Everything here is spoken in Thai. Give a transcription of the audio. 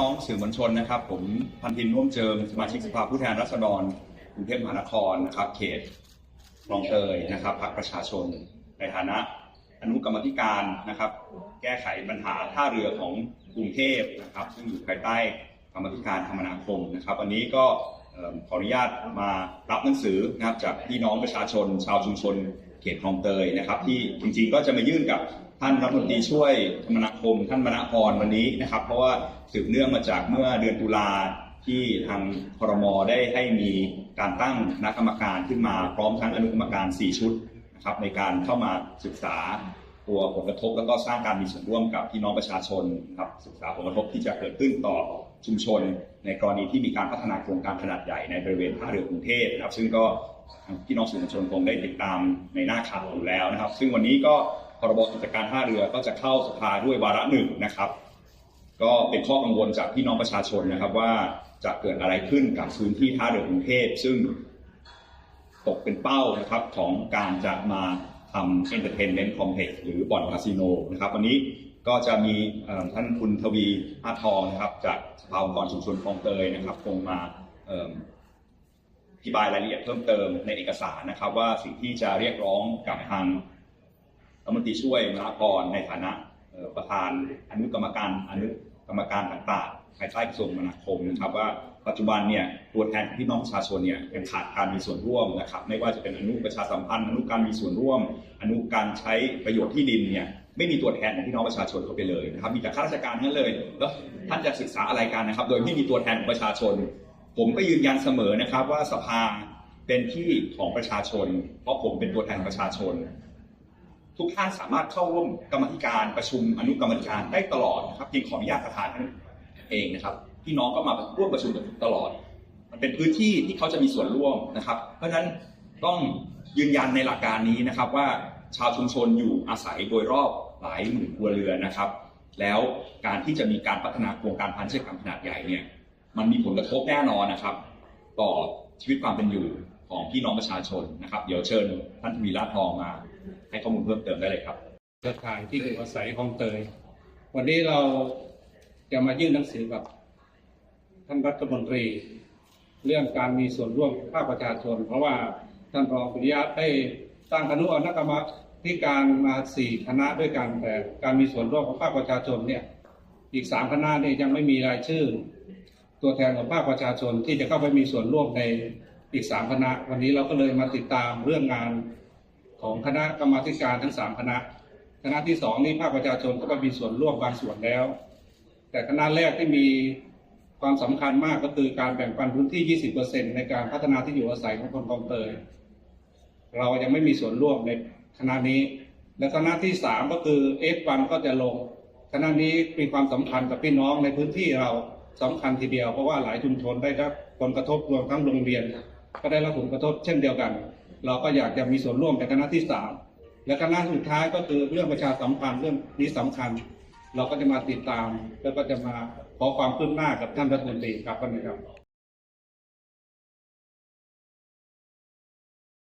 น้องสื่อมวลชนนะครับ ผมพันธินร่วมเจิมสมาชิกสภาผู้แทนราษฎรกรุงเทพมหานครนะครับ เขตคลองเตยนะครับพรรคประชาชน ในฐานะอนุกรรมธิการนะครับ แก้ไขปัญหาท่าเรือของกรุงเทพนะครับ ซึ่งอยู่ภายใต้กรรมธิการคมนาคมนะครับ วันนี้ก็ขออนุญาตมารับหนังสือนะครับจากพี่น้องประชาชน ชาวชุมชน เขตคลองเตยนะครับ ที่จริงๆก็จะมายื่นกับท่านรัฐมนตรีช่วยคมนาคม ท่านมณพรวันนี้นะครับ เพราะว่าสืบเนื่องมาจากเมื่อเดือนตุลาที่ทางครมได้ให้มีการตั้งคณะกรรมการขึ้นมาพร้อมทั้งอนุกรรมการ 4 ชุดนะครับในการเข้ามาศึกษาตัวผลกระทบแล้วก็สร้างการมีส่วนร่วมกับพี่น้องประชาชนครับศึกษาผลกระทบที่จะเกิดขึ้นต่อชุมชน ในกรณีที่มีการพัฒนาโครงการขนาดใหญ่ในบริเวณท่าเรือกรุงเทพนะครับ ซึ่งก็พี่น้องสื่อมวลชนคงได้ติดตามในหน้าข่าวอยู่แล้วนะครับ ซึ่งวันนี้ก็ รบกิจการท่าเรือก็จะเข้าสภาด้วยวาระหนึ่งนะครับ ก็เป็นข้อกังวลจากพี่น้องประชาชนนะครับ ว่าจะเกิดอะไรขึ้นกับพื้นที่ท่าเรือกรุงเทพซึ่งตกเป็นเป้านะครับของการจะมาทำ entertainment complex หรือบ่อนคาสิโนนะครับ วันนี้ก็จะมีท่านคุณทวีอาทองนะครับ จากสภาองค์กรชุมชนคลองเตยนะครับคงมาอธิบายรายละเอียดเพิ่มเติมในเอกสารนะครับ ว่าสิ่งที่จะเรียกร้องกับทาง รัฐมนตรีช่วยมหากรในฐานะประธานอนุกรรมการอนุกรรมการต่างๆภายใต้กระทรวงมนาคมนะครับว่าปัจจุบันเนี่ยตัวแทนพี่น้องประชาชนเนี่ยยังขาดการมีส่วนร่วมนะครับ ไม่ว่าจะเป็นอนุประชาสัมพันธ์อนุการมีส่วนร่วม อนุการใช้ประโยชน์ที่ดินเนี่ยไม่มีตัวแทนของพี่น้องประชาชนเข้าไปเลยนะครับมีแต่ข้าราชการทั้งนั้นเลยแล้วท่านจะศึกษาอะไรกันนะครับ โดยไม่มีตัวแทนของประชาชน ผมก็ยืนยันเสมอนะครับว่าสภาเป็นที่ของประชาชน เพราะผมเป็นตัวแทนประชาชน ทุกท่านสามารถเข้าร่วมกรรมธิการประชุมอนุกรรมธิการได้ตลอดนะครับเพียงขออนุญาตประธานท่านเองนะครับพี่น้องก็มาร่วมประชุมกับตลอด มันเป็นพื้นที่ที่เขาจะมีส่วนร่วมนะครับ เพราะฉะนั้นต้องยืนยันในหลักการนี้นะครับว่าชาวชุมชนอยู่อาศัยโดยรอบหลายหมื่นครัวเรือนนะครับ แล้วการที่จะมีการพัฒนาโครงการพันธุ์เชือกรรมขนาดใหญ่เนี่ยมันมีผลกระทบแน่นอนนะครับ ต่อชีวิตความเป็นอยู่ ของพี่น้องประชาชนนะครับ เดี๋ยวเชิญท่านทวีราชทองมา ให้ข้อมูลเพิ่มเติมได้เลยครับเครือข่ายที่อยู่อาศัยคลองเตย วันนี้เราจะมายื่นหนังสือกับท่านรัฐมนตรี เรื่องการมีส่วนร่วมภาคประชาชน เพราะว่าท่านรองปริยะได้ตั้งคณะอนุกรรมธิการมาสี่คณะด้วยกันแต่การมีส่วนร่วมของภาคประชาชนเนี่ยอีกสามคณะเนี่ยยังไม่มีรายชื่อ ตัวแทนของภาคประชาชนที่จะเข้าไปมีส่วนร่วมใน อีกสามคณะ วันนี้เราก็เลยมาติดตามเรื่องงานของคณะกรรมาการทั้งสามคณะ คณะที่สองนี่ภาคประชาชนก็มีส่วนร่วมบางส่วนแล้ว แต่คณะแรกที่มีความสำคัญมากก็คือการแบ่งปันพื้นที่ 20%ในการพัฒนาที่อยู่อาศัยของคนคลองเตย เรายังไม่มีส่วนร่วมในคณะนี้ และคณะที่สามก็คือ F1 ก็จะลง คณะนี้มีความสำคัญกับพี่น้องในพื้นที่เราสำคัญทีเดียวเพราะว่าหลายชุมชนได้รับผลกระทบรวมทั้งโรงเรียน ก็ได้รับผลกระทบเช่นเดียวกัน เราก็อยากจะมีส่วนร่วมในคณะที่สามและคณะสุดท้ายก็คือเรื่องประชาสัมพันธ์เรื่องนี้สำคัญ เราก็จะมาติดตาม แล้วก็จะมาขอความคืบหน้ากับท่านรัฐมนตรีครับวันนี้ครับ